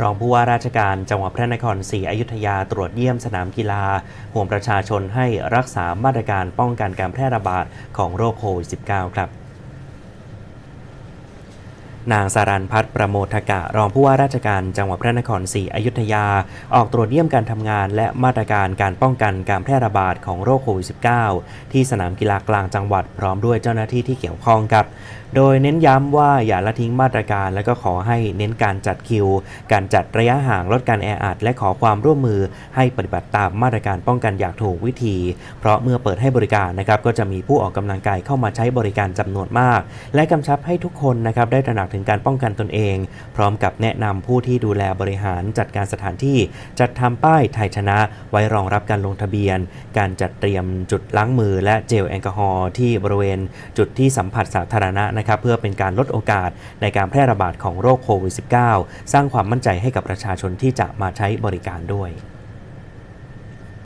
รองผู้ว่าราชการจังหวัดพระนครศรีอยุธยาตรวจเยี่ยมสนามกีฬาห่วงประชาชนให้รักษามาตรการป้องกันการแพร่ระบาดของโรคโควิด -19 ครับ นางสารันพัฒน์ประโมทกะ รองผู้ว่าราชการจังหวัดพระนครศรีอยุธยา ออกตรวจเยี่ยมการทำงานและมาตรการการป้องกันการแพร่ระบาดของโรคโควิด -19 ที่สนามกีฬากลางจังหวัดพร้อมด้วยเจ้าหน้าที่ที่เกี่ยวข้องครับ โดยเน้นย้ำว่าอย่าละทิ้งมาตรการ และก็ขอให้เน้นการจัดคิว การจัดระยะห่างลดการแออัด และขอความร่วมมือให้ปฏิบัติตามมาตรการป้องกันอย่างถูกวิธี เพราะเมื่อเปิดให้บริการนะครับก็จะมีผู้ออกกำลังกายเข้ามาใช้บริการจำนวนมาก และกำชับให้ทุกคนนะครับได้ตระหนักถึงการป้องกันตนเอง พร้อมกับแนะนำผู้ที่ดูแลบริหารจัดการสถานที่ จัดทำป้ายไทยชนะ ไว้รองรับการลงทะเบียน การจัดเตรียมจุดล้างมือและเจลแอลกอฮอล์ที่บริเวณจุดที่สัมผัสสาธารณะนะครับเพื่อเป็นการลดโอกาสในการแพร่ระบาดของโรคโควิด -19 สร้างความมั่นใจให้กับประชาชนที่จะมาใช้บริการด้วย